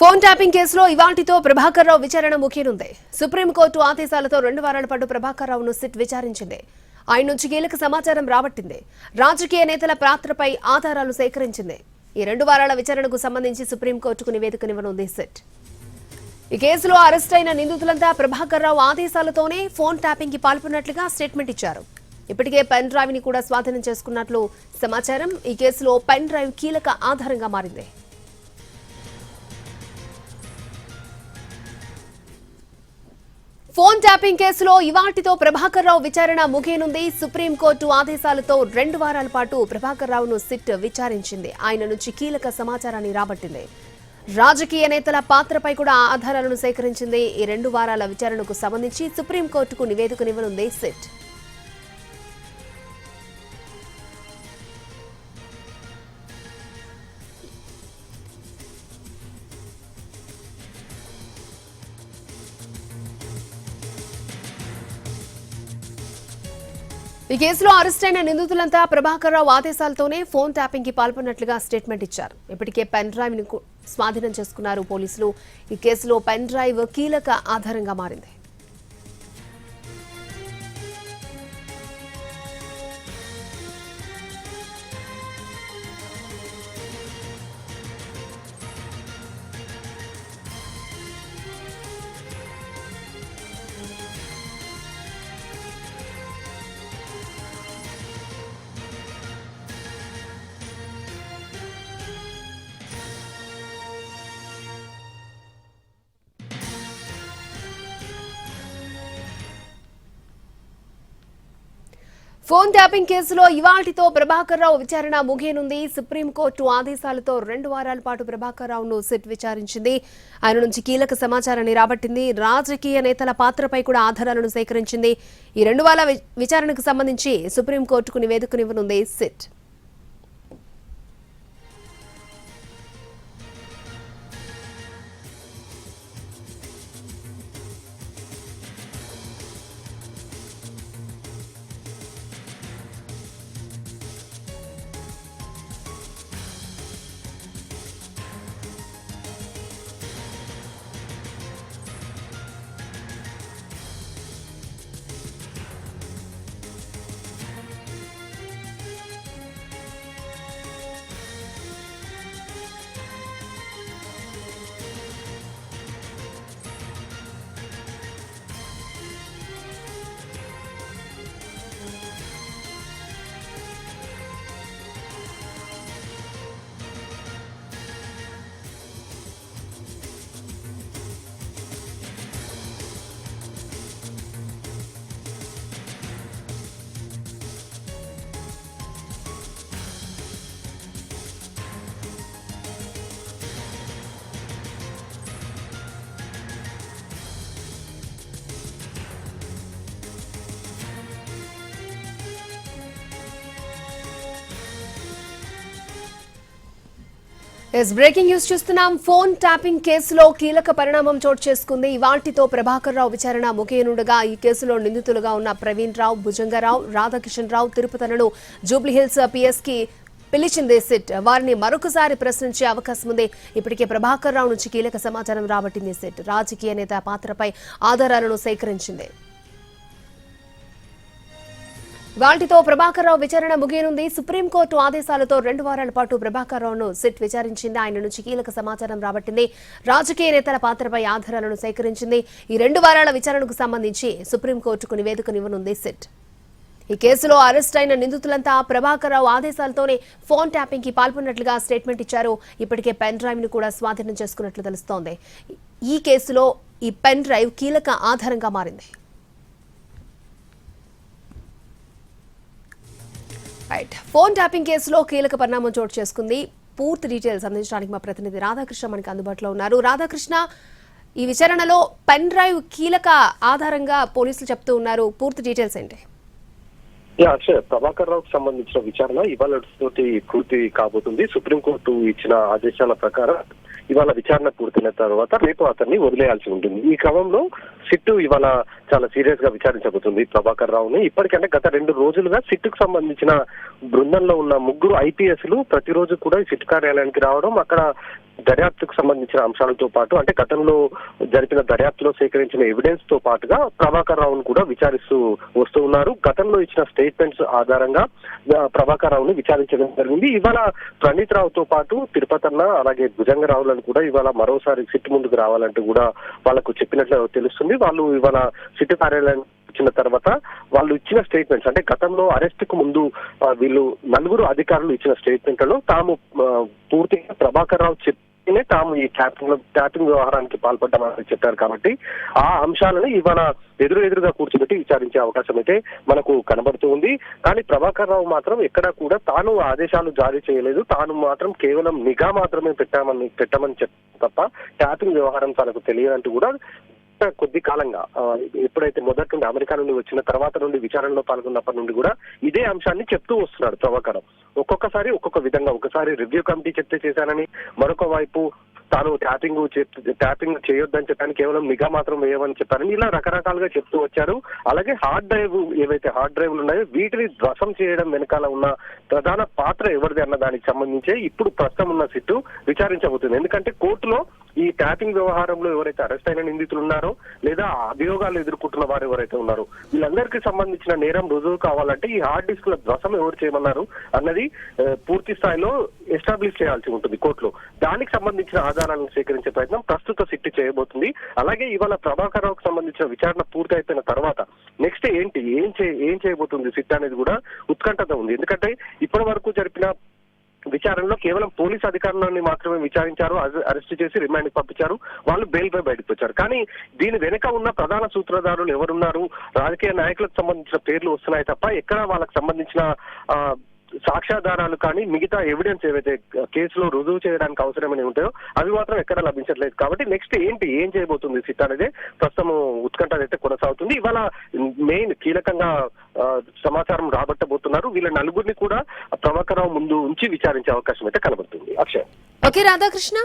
Phone tapping కేసులో ఇవాంటితో ప్రభాకర్ రావు విచారణ ముఖ్యనుంది supreme court ఆదేశాలతో రెండు వారాల పాటు ప్రభాకర్ రావును సిట్ విచారించింది. ఆయన నుంచి కీలక సమాచారం రాబట్టింది. రాజకీయ నేతల పాత్రపై ఆధారాలు సేకరించింది. ఈ రెండు వారాల విచారణకు సంబంధించి సుప్రీంకోర్టుకు నివేదికనివ్వనుంది సిట్. ఈ కేసులో అరెస్ట్ అయిన నిందితులంతా ప్రభాకర్ రావు ఆదేశాలతోనే ఫోన్ ట్యాపింగ్కి పాల్పడినట్లుగా స్టేట్మెంట్ ఇచ్చారు. ఇప్పటికే పెన్ డ్రైవ్ని కూడా స్వాధీనం చేసుకున్నట్లు సమాచారం. ఈ కేసులో పెన్ డ్రైవ్ కీలక ఆధారంగా మారింది. ఫోన్ ట్యాపింగ్ కేసులో ఇవాటితో ప్రభాకర్ రావు విచారణ ముగియనుంది. సుప్రీంకోర్టు ఆదేశాలతో రెండు వారాల పాటు ప్రభాకర్ రావును సిట్ విచారించింది. ఆయన నుంచి కీలక సమాచారాన్ని రాబట్టింది. రాజకీయ నేతల పాత్రపై కూడా ఆధారాలను సేకరించింది. ఈ రెండు వారాల విచారణకు సంబంధించి సుప్రీంకోర్టుకు నివేదికనివ్వనుంది సిట్. ఈ కేసులో అరెస్ట్ అయిన నిందితులంతా ప్రభాకర్ రావు ఆదేశాలతోనే ఫోన్ ట్యాపింగ్కి పాల్పడినట్లుగా స్టేట్మెంట్ ఇచ్చారు. ఇప్పటికే పెన్ డ్రైవ్ స్వాధీనం చేసుకున్నారు పోలీసులు. ఈ కేసులో పెన్ డ్రైవ్ కీలక ఆధారంగా మారింది. ఫోన్ ట్యాపింగ్ కేసులో ఇవాటితో ప్రభాకర్ రావు విచారణ ముగియనుంది. సుప్రీంకోర్టు ఆదేశాలతో రెండు వారాల పాటు ప్రభాకర్ రావును సిట్ విచారించింది. ఆయన నుంచి కీలక సమాచారాన్ని రాబట్టింది రాజకీయ నేతల పాత్రపై కూడా ఆధారాలను సేకరించింది. ఈ రెండు వారాల విచారణకు సంబంధించి సుప్రీంకోర్టుకు నివేదికనివ్వనుంది సిట్. ఎస్ బ్రేకింగ్ న్యూస్ చూస్తున్నాం. ఫోన్ ట్యాపింగ్ కేసులో కీలక పరిణామం చోటు చేసుకుంది. ఇవాల్టితో ప్రభాకర్ రావు విచారణ ముగియనుండగా ఈ కేసులో నిందితులుగా ఉన్న ప్రవీణ్ రావు భుజంగరావు రాధాకిషన్ రావు తిరుపతలను జూబ్లీహిల్స్ పిఎస్కి పిలిచింది సిట్. వారిని మరొకసారి ప్రశ్నించే అవకాశం ఉంది. ఇప్పటికే ప్రభాకర్ రావు నుంచి కీలక సమాచారం రాబట్టింది సిట్. రాజకీయ నేత పాత్రపై ఆధారాలను సేకరించింది. వాటితో ప్రభాకర్ రావు విచారణ ముగియనుంది. సుప్రీంకోర్టు ఆదేశాలతో రెండు వారాల పాటు ప్రభాకర్ రావును సిట్ విచారించింది. ఆయన నుంచి కీలక సమాచారం రాబట్టింది. రాజకీయ నేతల పాత్రపై ఆధారాలను సేకరించింది. ఈ రెండు వారాల విచారణకు సంబంధించి సుప్రీంకోర్టుకు నివేదికనివ్వనుంది సిట్. ఈ కేసులో అరెస్ట్ అయిన నిందితులంతా ప్రభాకర్ రావు ఆదేశాలతోనే ఫోన్ ట్యాపింగ్కి పాల్పడినట్లుగా స్టేట్మెంట్ ఇచ్చారు. ఇప్పటికే పెన్ డ్రైవ్ను కూడా స్వాధీనం చేసుకున్నట్లు తెలుస్తోంది. ఈ కేసులో ఈ పెన్ డ్రైవ్ కీలక ఆధారంగా మారింది. రైట్ ఫోన్ ట్యాపింగ్ కేసులో కీలక పరిణామం చోటు చేసుకుంది. పూర్తి డీటెయిల్స్ అందించడానికి మా ప్రతినిధి రాధాకృష్ణ మనకి అందుబాటులో ఉన్నారు. రాధాకృష్ణ ఈ విచారణలో పెన్ డ్రైవ్ కీలక ఆధారంగా పోలీసులు చెప్తూ ఉన్నారు. పూర్తి డీటెయిల్స్ ఏంటి? అక్షయ్ ప్రభాకర్ రావుకు సంబంధించిన విచారణ ఇవాళ పూర్తి కాబోతుంది. సుప్రీంకోర్టు ఇచ్చిన ఆదేశాల ప్రకారం ఇవాళ విచారణ పూర్తయిన తర్వాత రేపు అతన్ని వదిలేయాల్సి ఉంటుంది. ఈ క్రమంలో సిట్టు ఇవాళ చాలా సీరియస్గా విచారించబోతుంది ప్రభాకర్ రావుని. ఇప్పటికంటే గత రెండు రోజులుగా సిట్టుకు సంబంధించిన బృందంలో ఉన్న ముగ్గురు ఐపీఎస్లు ప్రతిరోజు కూడా ఈ సిట్ కార్యాలయానికి రావడం అక్కడ దర్యాప్తుకు సంబంధించిన అంశాలతో పాటు అంటే గతంలో జరిపిన దర్యాప్తులో సేకరించిన ఎవిడెన్స్తో పాటుగా ప్రభాకర్ రావును కూడా విచారిస్తూ వస్తూ ఉన్నారు. గతంలో ఇచ్చిన స్టేట్మెంట్స్ ఆధారంగా ప్రభాకర్ రావును విచారించడం జరిగింది. ఇవాళ ప్రణీత్ రావుతో పాటు తిరుపతన్న అలాగే భుజంగరావులను కూడా ఇవాళ మరోసారి సిట్ ముందుకు రావాలంటూ కూడా వాళ్ళకు చెప్పినట్లు తెలుస్తుంది. వాళ్ళు ఇవాళ సిట్ కార్యాలయం వచ్చిన తర్వాత వాళ్ళు ఇచ్చిన స్టేట్మెంట్స్ అంటే గతంలో అరెస్ట్కు ముందు వీళ్ళు నలుగురు అధికారులు ఇచ్చిన స్టేట్మెంట్లలో తాము పూర్తిగా ప్రభాకర్ రావు చెప్పి తాము ఈ క్యాప్టింగ్లో క్యాప్టింగ్ వ్యవహారానికి పాల్పడ్డామని చెప్పారు కాబట్టి ఆ అంశాలను ఇవాళ ఎదురు ఎదురుగా కూర్చోబెట్టి విచారించే అవకాశం అయితే మనకు కనబడుతూ ఉంది. కానీ ప్రభాకర్ రావు మాత్రం ఎక్కడా కూడా తాను ఆదేశాలు జారీ చేయలేదు. తాను మాత్రం కేవలం నిఘా మాత్రమే పెట్టామని పెట్టమని చెప్ప తప్ప ట్యాపింగ్ వ్యవహారం తనకు తెలియదంటూ కూడా కొద్ది కాలంగా ఎప్పుడైతే మొదటి నుండి అమెరికా నుండి వచ్చిన తర్వాత నుండి విచారణలో పాల్గొన్నప్పటి నుండి కూడా ఇదే అంశాన్ని చెప్తూ వస్తున్నాడు ప్రభాకరం. ఒక్కొక్కసారి ఒక్కొక్క విధంగా ఒకసారి రివ్యూ కమిటీ చెప్తే చేశానని మరొక వైపు తాను ట్యాపింగ్ ట్యాపింగ్ చేయొద్దని చెప్పాను కేవలం నిఘా మాత్రం వేయమని చెప్పారని ఇలా రకరకాలుగా చెప్తూ వచ్చారు. అలాగే హార్డ్ డ్రైవ్ ఏవైతే హార్డ్ డ్రైవ్లు ఉన్నాయో వీటిని ధ్వసం చేయడం వెనకాల ఉన్న ప్రధాన పాత్ర ఎవరిది అన్న దానికి సంబంధించి ఇప్పుడు ప్రస్తుతం ఉన్న సిట్టు విచారించబోతుంది. ఎందుకంటే కోర్టులో ఈ ట్యాపింగ్ వ్యవహారంలో ఎవరైతే అరెస్ట్ అయిన నిందితులు ఉన్నారో లేదా అభియోగాలు ఎదుర్కొంటున్న వారు ఎవరైతే ఉన్నారో వీళ్ళందరికీ సంబంధించిన నేరం రుజువు కావాలంటే ఈ హార్డ్ డిస్క్ల ధ్వసం ఎవరు చేయమన్నారు అన్నది పూర్తి స్థాయిలో ఎస్టాబ్లిష్ చేయాల్సి ఉంటుంది కోర్టులో. దానికి సంబంధించిన ఆధారాలను సేకరించే ప్రయత్నం ప్రస్తుత సిట్ చేయబోతుంది. అలాగే ఇవాళ ప్రభాకర్ రావుకు సంబంధించిన విచారణ పూర్తి అయిపోయిన తర్వాత నెక్స్ట్ ఏంటి? ఏం చే ఏం చేయబోతుంది సిట్ అనేది కూడా ఉత్కంఠత ఉంది. ఎందుకంటే ఇప్పటి వరకు జరిపిన విచారణలో కేవలం పోలీస్ అధికారులని మాత్రమే విచారించారు అరె- అరెస్ట్ చేసి రిమాండ్ పంపించారు వాళ్ళు బెయిల్ పై బయటకు వచ్చారు. కానీ దీని వెనుక ఉన్న ప్రధాన సూత్రధారులు ఎవరున్నారు? రాజకీయ నాయకులకు సంబంధించిన పేర్లు వస్తున్నాయి తప్ప ఎక్కడ వాళ్ళకి సంబంధించిన సాక్ష్యాధారాలు కానీ మిగతా ఎవిడెన్స్ ఏవైతే కేసులో రుజువు చేయడానికి అవసరమైన ఉంటాయో అవి మాత్రం ఎక్కడ లభించట్లేదు. కాబట్టి నెక్స్ట్ ఏంటి ఏం చేయబోతుంది సిట్ అనేది ప్రస్తుతం ఉత్కంఠ అయితే కొనసాగుతుంది. ఇవాళ మెయిన్ కీలకంగా సమాచారం రాబట్టబోతున్నారు. వీళ్ళ నలుగురిని కూడా ప్రభాకరరావు ముందు ఉంచి విచారించే అవకాశం అయితే కనబడుతుంది. అక్షయ్. ఓకే రాధాకృష్ణ?